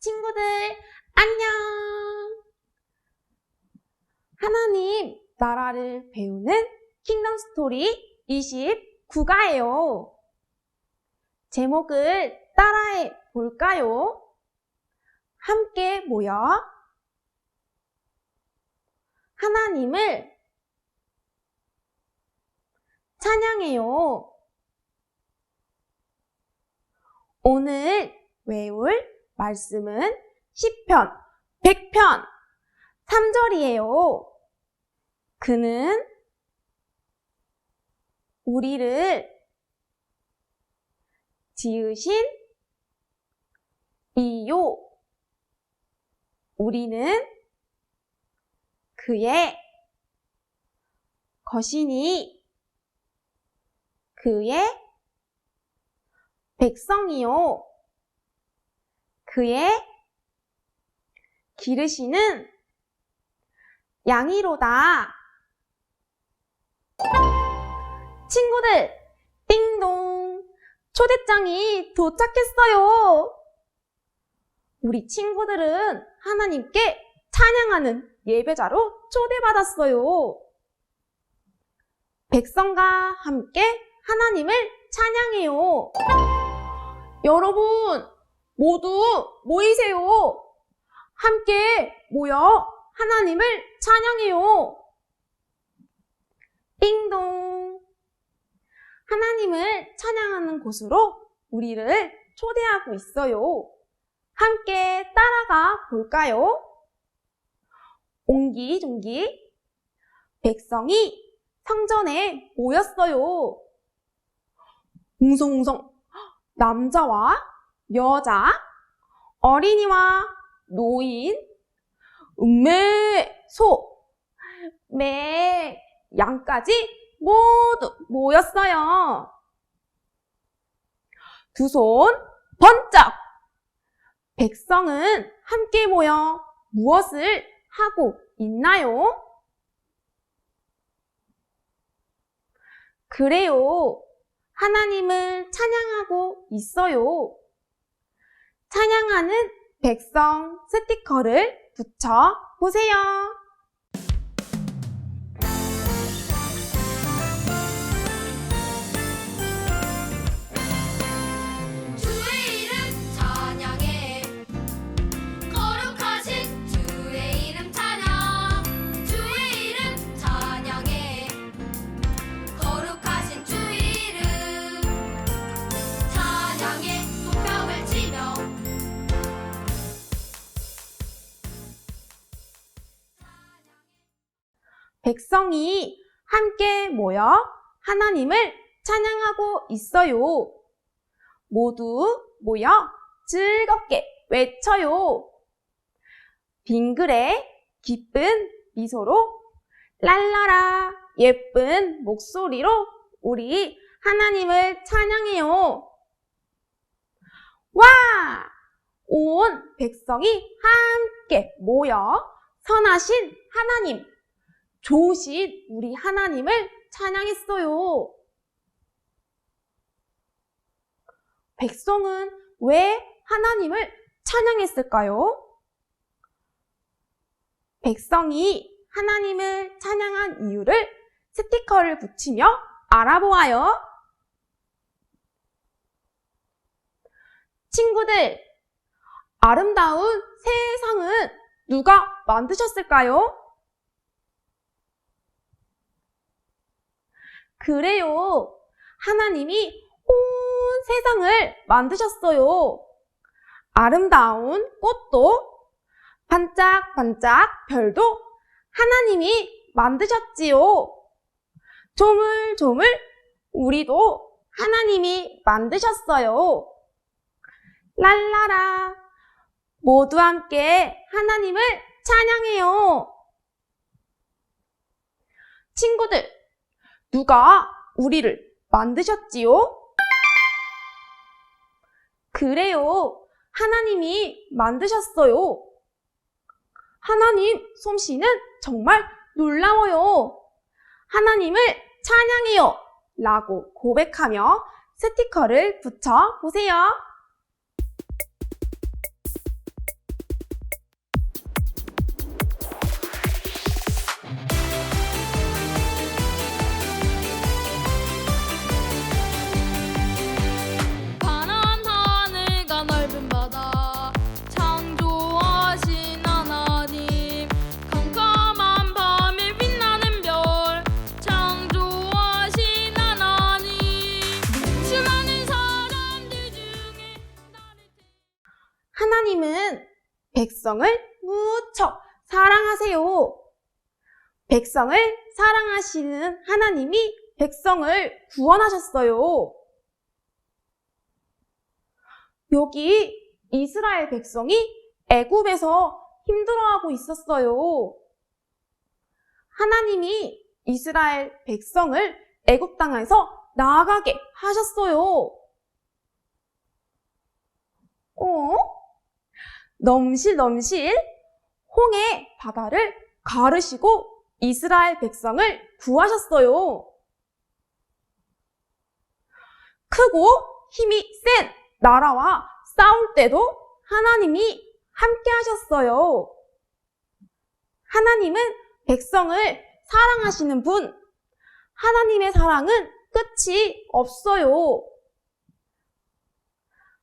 친구들, 안녕! 하나님 나라를 배우는 킹덤 스토리 29가예요. 제목을 따라해 볼까요? 함께 모여 하나님을 찬양해요. 오늘 외울 말씀은 10편, 100편, 3절이에요. 그는 우리를 지으신 이요. 우리는 그의 것이니 그의 백성이요. 그의 기르시는 양이로다. 친구들, 띵동! 초대장이 도착했어요. 우리 친구들은 하나님께 찬양하는 예배자로 초대받았어요. 백성과 함께 하나님을 찬양해요. 여러분, 모두 모이세요. 함께 모여 하나님을 찬양해요. 띵동. 하나님을 찬양하는 곳으로 우리를 초대하고 있어요. 함께 따라가 볼까요? 옹기종기 백성이 성전에 모였어요. 웅성웅성 남자와 여자, 어린이와 노인, 음매, 소, 매, 양까지 모두 모였어요. 두 손 번쩍! 백성은 함께 모여 무엇을 하고 있나요? 그래요. 하나님을 찬양하고 있어요. 찬양하는 백성 스티커를 붙여 보세요. 백성이 함께 모여 하나님을 찬양하고 있어요. 모두 모여 즐겁게 외쳐요. 빙글에 기쁜 미소로 랄라라 예쁜 목소리로 우리 하나님을 찬양해요. 와! 온 백성이 함께 모여 선하신 하나님, 좋으신 우리 하나님을 찬양했어요. 백성은 왜 하나님을 찬양했을까요? 백성이 하나님을 찬양한 이유를 스티커를 붙이며 알아보아요. 친구들, 아름다운 세상은 누가 만드셨을까요? 그래요. 하나님이 온 세상을 만드셨어요. 아름다운 꽃도 반짝반짝 별도 하나님이 만드셨지요. 조물조물 우리도 하나님이 만드셨어요. 랄라라. 모두 함께 하나님을 찬양해요. 친구들, 누가 우리를 만드셨지요? 그래요. 하나님이 만드셨어요. 하나님 솜씨는 정말 놀라워요. 하나님을 찬양해요. 라고 고백하며 스티커를 붙여 보세요. 백성을 무척 사랑하세요. 백성을 사랑하시는 하나님이 백성을 구원하셨어요. 여기 이스라엘 백성이 애굽에서 힘들어하고 있었어요. 하나님이 이스라엘 백성을 애굽 땅에서 나아가게 하셨어요. 어? 넘실 넘실 홍해 바다를 가르시고 이스라엘 백성을 구하셨어요. 크고 힘이 센 나라와 싸울 때도 하나님이 함께 하셨어요. 하나님은 백성을 사랑하시는 분. 하나님의 사랑은 끝이 없어요.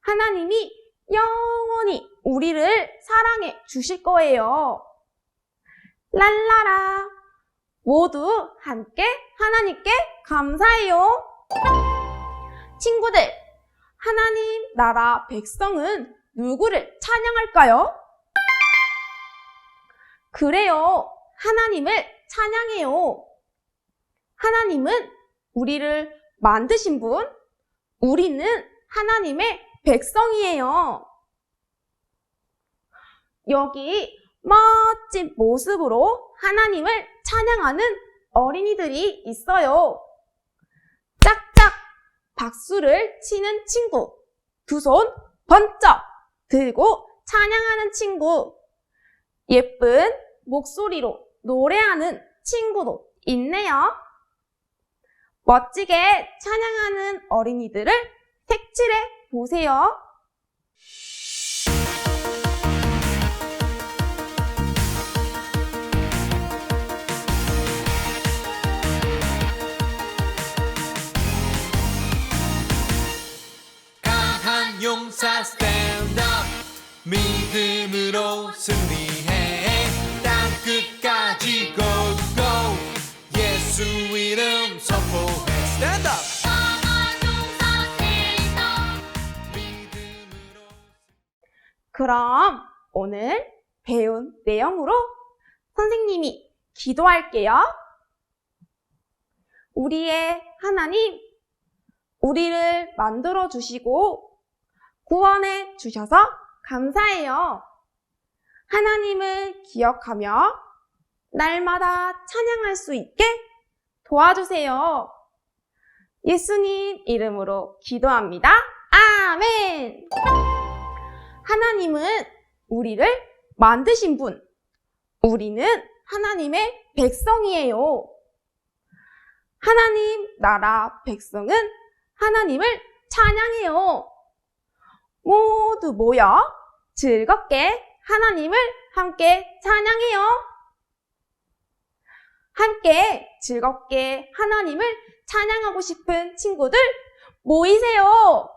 하나님이 영원히 우리를 사랑해 주실 거예요. 랄라라. 모두 함께 하나님께 감사해요. 친구들, 하나님 나라 백성은 누구를 찬양할까요? 그래요. 하나님을 찬양해요. 하나님은 우리를 만드신 분, 우리는 하나님의 백성이에요. 여기 멋진 모습으로 하나님을 찬양하는 어린이들이 있어요. 짝짝 박수를 치는 친구, 두 손 번쩍 들고 찬양하는 친구, 예쁜 목소리로 노래하는 친구도 있네요. 멋지게 찬양하는 어린이들을 색칠해 보세요. 강한 용사 스탠드 업 믿음으로 승리 그럼 오늘 배운 내용으로 선생님이 기도할게요. 우리의 하나님, 우리를 만들어 주시고 구원해 주셔서 감사해요. 하나님을 기억하며 날마다 찬양할 수 있게 도와주세요. 예수님 이름으로 기도합니다. 아멘! 우리를 만드신 분. 우리는 하나님의 백성이에요. 하나님 나라 백성은 하나님을 찬양해요. 모두 모여 즐겁게 하나님을 함께 찬양해요. 함께 즐겁게 하나님을 찬양하고 싶은 친구들 모이세요.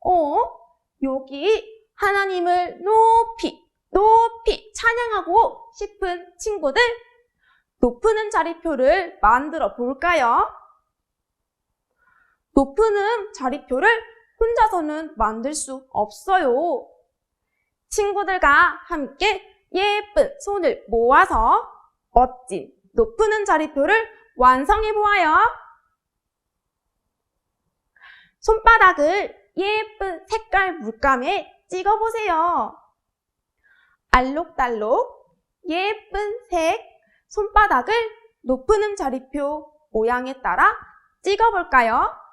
어? 여기 하나님을 높이, 높이 찬양하고 싶은 친구들, 높은 자리표를 만들어 볼까요? 높은 자리표를 혼자서는 만들 수 없어요. 친구들과 함께 예쁜 손을 모아서 멋진 높은 자리표를 완성해 보아요. 손바닥을 예쁜 색깔 물감에 찍어보세요. 알록달록 예쁜 색 손바닥을 높은 자리표 모양에 따라 찍어볼까요?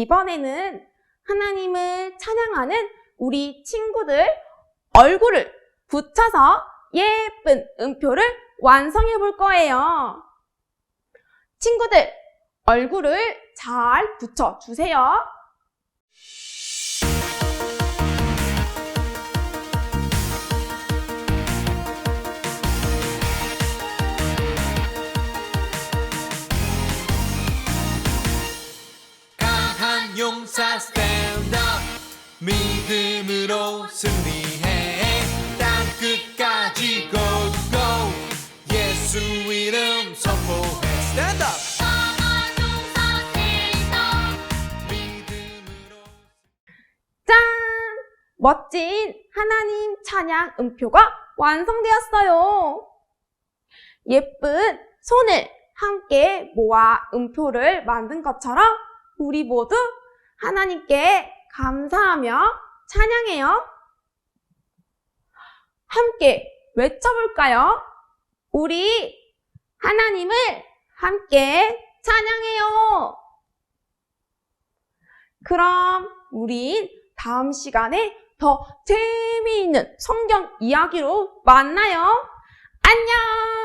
이번에는 하나님을 찬양하는 우리 친구들 얼굴을 붙여서 예쁜 음표를 완성해 볼 거예요. 친구들, 얼굴을 잘 붙여 주세요. 용사 stand up 믿음으로 승리해. 땅 끝까지 go go 예수 이름 선포해. 믿음으로 짠! 멋진 하나님 찬양 음표가 완성되었어요. 예쁜 손을 함께 모아 음표를 만든 것처럼 우리 모두 하나님께 감사하며 찬양해요. 함께 외쳐볼까요? 우리 하나님을 함께 찬양해요. 그럼 우린 다음 시간에 더 재미있는 성경 이야기로 만나요. 안녕!